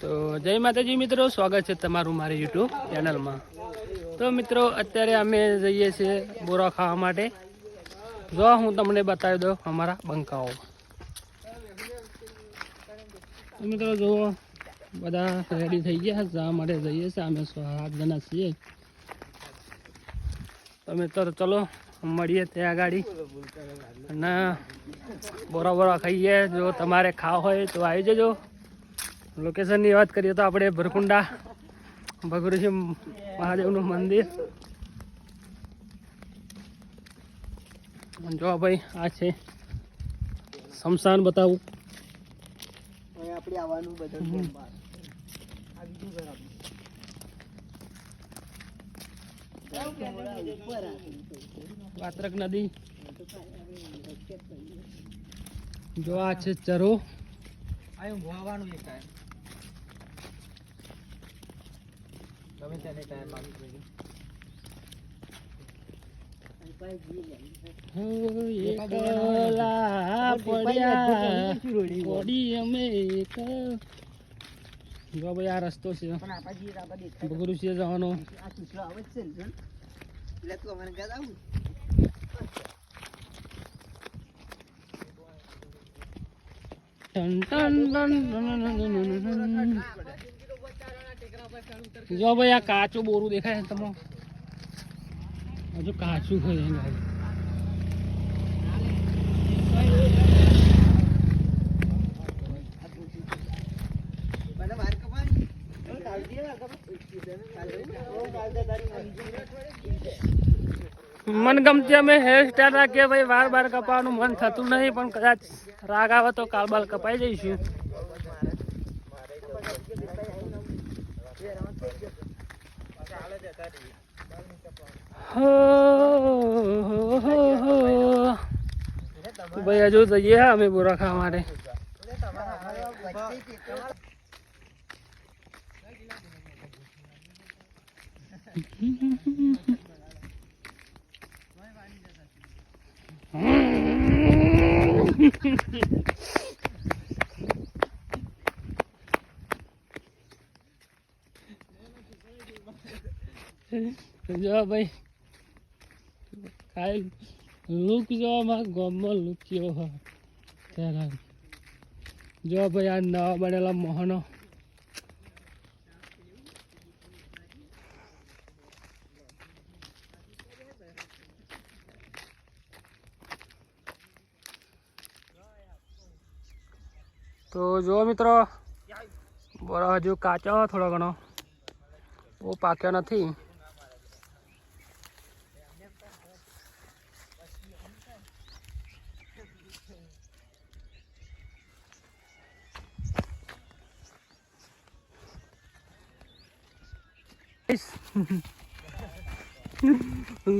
તો જય માતાજી મિત્રો, સ્વાગત છે તમારું મારી યુટ્યુબ ચેનલમાં. તો મિત્રો, અત્યારે અમે જઈએ છીએ બોરા ખાવા માટે. જો હું તમને બતાવી દઉં અમારા બંકાઓ. મિત્રો જુઓ બધા રેડી થઈ ગયા જવા માટે જઈએ છીએ? અમે સાત જણા છીએ તો મિત્રો ચલો, મળીએ ત્યાં ગાડી અને બોરા બોરા ખાઈએ. જો તમારે ખાવા હોય તો આવી જજો. લોકેશનની વાત કરીએ તો આપણે ભરકુંડા ભગવૃષિ મહાદેવનું મંદિર. જો ભાઈ આ છે શમશાન બતાવું. વાત્રક નદી. જો આ છે ચરો. અહીં ભોવાનું એક ટાઈમ ગમે તેને ટાઈમ આવી ગયો આ રસ્તો છે ભગુરુ છે જવાનો ટન ટન ટન ટન ટન ટન. જો ભાઈ આ કાચું બોરું દેખાય છે તમને? હજુ કાચું હોય એ મન મનગમતી અમે હેરસ્ટાઈલ રાખીએ ભાઈ, વાર બાર કપાવવાનું મન થતું નહીં, પણ કદાચ રાગ આવે તો કાલ બાલ કપાઈ જઈશું. હો. ભાઈ હજુ જઈએ અમે બોરા ખાવા માટે જો ભાઈ, કાંઈ લુક જો અમારા ગામમાં લુક કેવો હોય? ભાઈ, આ નવા બનેલા મોહનો. તો જો મિત્રો, બોરા હજુ કાચો થોડો ઘણો. બહુ પાક્યો નથી.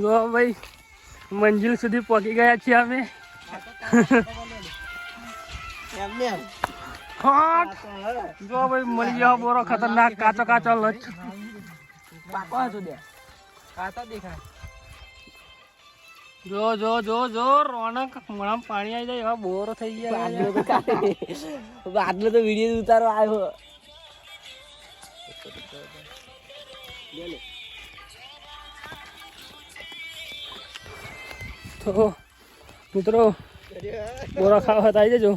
જો ભાઈ, મંજિલ સુધી પહોંચી ગયા છીએ અમે. જો ભાઈ, મળી ગયો બોરો, ખતરનાક કાચો કાચો લચ. જો જો જો જો, રોનક મોણામાં પાણી આવી જાય, એવા બોરો થઈ ગયા બાદલો તો વીડિયો ઉતારો આવ્યો. તો મિત્રો બોરા ખાવા આવી જજો